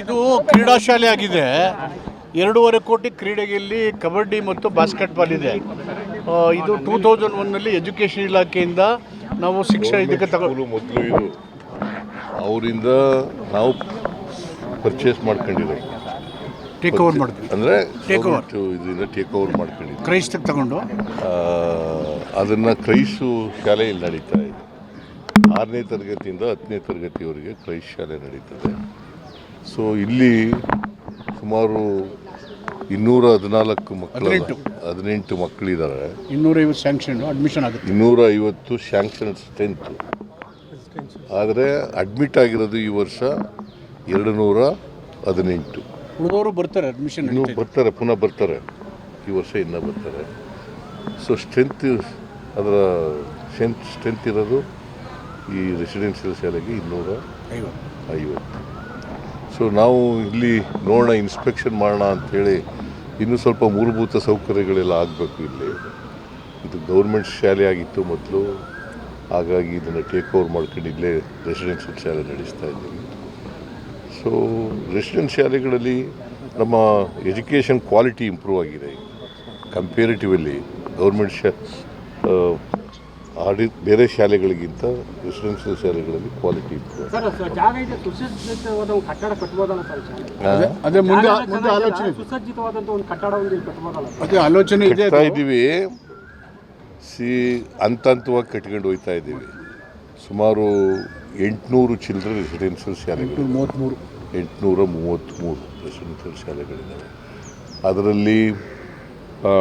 ಇದು ಕ್ರೀಡಾ ಶಾಲೆ ಆಗಿದೆ. ಎರಡೂವರೆ ಕೋಟಿ ಕ್ರೀಡೆಯಲ್ಲಿ ಕಬಡ್ಡಿ ಮತ್ತು ಬಾಸ್ಕೆಟ್ಬಾಲ್ ಇದೆ. ಇದು ಟೂ ತೌಸಂಡ್ ಒನ್ನಲ್ಲಿ ಎಜುಕೇಷನ್ ಇಲಾಖೆಯಿಂದ ನಾವು ಶಿಕ್ಷಣ ಇದಕ್ಕೆ ತಗೊಂಡು ಮೊದಲು ಇದು. ಅವರಿಂದ ನಾವು ಪರ್ಚೇಸ್ ಮಾಡ್ಕೊಂಡಿರೋ ಟೇಕ್ ಓವರ್ ಮಾಡಿದ್ವಿ ಅಂದರೆ ಟೇಕ್ ಓವರ್ ಇದರಿಂದ ಟೇಕ್ ಓವರ್ ಮಾಡ್ಕೊಂಡಿದ್ವಿ ಕ್ರೈಸ್ತಕ್ಕೆ ತಗೊಂಡು? ಅದನ್ನು ಕ್ರೈಸು ಶಾಲೆಯಲ್ಲಿ ನಡೀತಾ ಇದೆ. ಆರನೇ ತರಗತಿಯಿಂದ ಹತ್ತನೇ ತರಗತಿವರೆಗೆ ಕ್ರೈಸ್ ಶಾಲೆ ನಡೀತದೆ. ಸೊ ಇಲ್ಲಿ ಸುಮಾರು ಇನ್ನೂರ ಹದಿನಾಲ್ಕು ಮಕ್ಕಳು ಹದಿನೆಂಟು. ಮಕ್ಕಳಿದ್ದಾರೆ ಇನ್ನೂರೈವತ್ತು ಸ್ಯಾಂಕ್ಷನ್ ಅಡ್ಮಿಷನ್ ಆಗುತ್ತೆ. ಇನ್ನೂರ ಐವತ್ತು ಸ್ಯಾಂಕ್ಷನ್ ಸ್ಟ್ರೆಂತ್ ಆದರೆ ಅಡ್ಮಿಟ್ ಆಗಿರೋದು ಈ ವರ್ಷ ಎರಡು ನೂರ ಹದಿನೆಂಟು. ಉಳಿದವರು ಬರ್ತಾರೆ ಅಡ್ಮಿಷನ್ ಇನ್ನೂ ಬರ್ತಾರೆ ಪುನಃ ಬರ್ತಾರೆ. ಈ ವರ್ಷ ಇನ್ನೂ ಬರ್ತಾರೆ. ಸೊ ಸ್ಟ್ರೆಂತ್ ಅದರ ಸ್ಟ್ರೆಂತ್ ಸ್ಟ್ರೆಂತ್ ಇರೋದು ಈ ರೆಸಿಡೆನ್ಷಿಯಲ್ ಶಾಲೆಗೆ ಇನ್ನೂರ ಐವತ್ತು. ಸೊ ನಾವು ಇಲ್ಲಿ ನೋಡೋಣ ಇನ್ಸ್ಪೆಕ್ಷನ್ ಮಾಡೋಣ ಅಂಥೇಳಿ ಇನ್ನೂ ಸ್ವಲ್ಪ ಮೂಲಭೂತ ಸೌಕರ್ಯಗಳೆಲ್ಲ ಆಗಬೇಕು ಇಲ್ಲಿ. ಇದು ಗೌರ್ಮೆಂಟ್ ಶಾಲೆ ಆಗಿತ್ತು ಮೊದಲು. ಹಾಗಾಗಿ ಇದನ್ನು ಟೇಕ್ ಓವರ್ ಮಾಡ್ಕೊಂಡು ಇಲ್ಲೇ ರೆಸಿಡೆನ್ಷಿಯಲ್ ಶಾಲೆ ನಡೆಸ್ತಾ ಇದ್ದೀವಿ. ಸೊ ರೆಸಿಡೆನ್ಸ್ ಶಾಲೆಗಳಲ್ಲಿ ನಮ್ಮ ಎಜುಕೇಷನ್ ಕ್ವಾಲಿಟಿ ಇಂಪ್ರೂವ್ ಆಗಿದೆ. ಕಂಪೇರಿಟಿವಲ್ಲಿ ಗೌರ್ಮೆಂಟ್ ಶಾ ಆಡಿ ಬೇರೆ ಶಾಲೆಗಳಿಗಿಂತ ರೆಸಿಡೆನ್ಷಿಯಲ್ ಶಾಲೆಗಳಲ್ಲಿ ಕ್ವಾಲಿಟಿ ಇತ್ತು. ಅದೇ ಮುಂದೆ ಮುಂದೆ ಆಲೋಚನೆ ಇದೆ. ಸುಸಜ್ಜಿತವಾದಂತ ಒಂದು ಕಟ್ಟಡ ಒಂದು ಇಲ್ಲಿ ಕಟ್ಬೋದಲ್ಲ ಅದೇ ಆಲೋಚನೆ ಇದೆ ಕಟ್ತಾ ಇದ್ದೀವಿ. ಸಿ ಹಂತ ಹಂತವಾಗಿ ಕಟ್ಕೊಂಡು ಹೋಗ್ತಾ ಇದ್ದೀವಿ. ಸುಮಾರು ಎಂಟುನೂರು ಚಿಲ್ಡ್ರನ್ ರೆಸಿಡೆನ್ಷಿಯಲ್ ಶಾಲೆಗಳು. ಮೂವತ್ತ್ಮೂರು. ಎಂಟುನೂರ ಮೂವತ್ತ್ಮೂರು ರೆಸಿಡೆನ್ಷಿಯಲ್ ಶಾಲೆಗಳಿದ್ದಾವೆ ಅದರಲ್ಲಿ ಆ,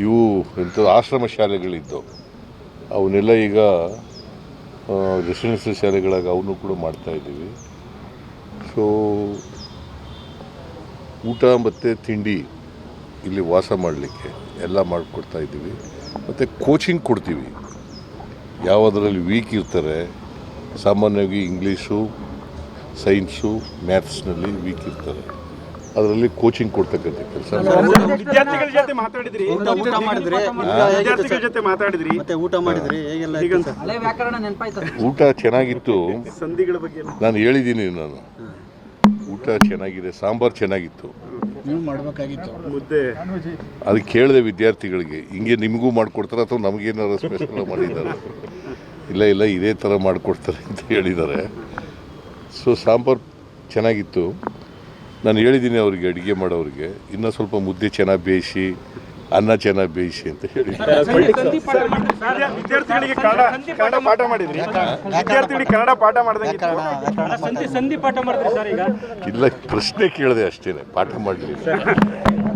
ಇವು ಇಂಥದ್ದು ಆಶ್ರಮ ಶಾಲೆಗಳಿದ್ದವು ಅವನ್ನೆಲ್ಲ ಈಗ ರೆಸಿಡೆನ್ಸಿಯಲ್ ಶಾಲೆಗಳಾಗ ಅವನು ಕೂಡ ಮಾಡ್ತಾ ಇದ್ದೀವಿ. ಸೊ ಊಟ ಮತ್ತು ತಿಂಡಿ ಇಲ್ಲಿ ವಾಸ ಮಾಡಲಿಕ್ಕೆ ಎಲ್ಲ ಮಾಡಿಕೊಡ್ತಾ ಇದ್ದೀವಿ. ಮತ್ತು ಕೋಚಿಂಗ್ ಕೊಡ್ತೀವಿ. ಯಾವುದರಲ್ಲಿ ವೀಕ್ ಇರ್ತಾರೆ, ಸಾಮಾನ್ಯವಾಗಿ ಇಂಗ್ಲೀಷು ಸೈನ್ಸು ಮ್ಯಾಥ್ಸ್ನಲ್ಲಿ ವೀಕ್ ಇರ್ತಾರೆ. ಅದರಲ್ಲಿ ಕೋಚಿಂಗ್ ಕೊಡ್ತಕ್ಕಂಥ ಕೆಲಸ. ವಿದ್ಯಾರ್ಥಿಗಳ ಜೊತೆ ಮಾತಾಡಿದ್ರಿ. ಊಟ ಮಾಡಿದ್ರಿ. ವಿದ್ಯಾರ್ಥಿಗಳ ಜೊತೆ ಮಾತಾಡಿದ್ರಿ. ಮತ್ತೆ ಊಟ ಮಾಡಿದ್ರಿ? ಹೇಗೆಲ್ಲ? ಹಳೆ ವ್ಯಾಕರಣ ನೆನಪಾಯ್ತು ಊಟ ಚೆನ್ನಾಗಿತ್ತು. ಸಂಧಿಗಳ ಬಗ್ಗೆ ನಾನು ಹೇಳಿದ್ದೀನಿ ನಾನು. ಊಟ ಚೆನ್ನಾಗಿದೆ ಸಾಂಬಾರು ಚೆನ್ನಾಗಿತ್ತು. ನೀವು ಮಾಡಬೇಕಾಗಿತ್ತು. ಮುದ್ದೆ. ಅದು ಕೇಳಿದೆ ವಿದ್ಯಾರ್ಥಿಗಳಿಗೆ. ಹಿಂಗೆ ನಿಮಗೂ ಮಾಡಿಕೊಡ್ತಾರೆ ಅಥವಾ ನಮಗೇನಾದ್ರು ಸ್ಪೆಷಲ್ ಮಾಡಿದ್ದಾರೆ? ಇಲ್ಲ ಇಲ್ಲ ಇದೇ ಥರ ಮಾಡಿಕೊಡ್ತಾರೆ ಅಂತ ಹೇಳಿದ್ದಾರೆ. ಸೊ ಸಾಂಬಾರು ಚೆನ್ನಾಗಿತ್ತು. ನಾನು ಹೇಳಿದ್ದೀನಿ ಅವರಿಗೆ ಅಡುಗೆ ಮಾಡೋರಿಗೆ. ಇನ್ನೂ ಸ್ವಲ್ಪ ಮುದ್ದೆ ಚೆನ್ನಾಗಿ ಬೇಯಿಸಿ ಅನ್ನ ಚೆನ್ನಾಗಿ ಬೇಯಿಸಿ ಅಂತ ಹೇಳಿ ವಿದ್ಯಾ- ವಿದ್ಯಾರ್ಥಿಗಳಿಗೆ ಕನ್ನಡ ಕನ್ನಡ ಪಾಠ ಮಾಡಿದ್ರಿ. ವಿದ್ಯಾರ್ಥಿಗಳಿಗೆ ಕನ್ನಡ ಪಾಠ ಮಾಡ್ದಂಗೆ ವ್ಯಾಕರಣ ವ್ಯಾಕರಣ ಸಂಧಿ ಸಂಧಿ ಪಾಠ ಮಾಡಿದ್ರಿ ಸರ್ ಈಗ. ಇಲ್ಲ ಪ್ರಶ್ನೆ ಕೇಳಿದೆ ಅಷ್ಟೇ ಪಾಠ ಮಾಡಲಿಲ್ಲ.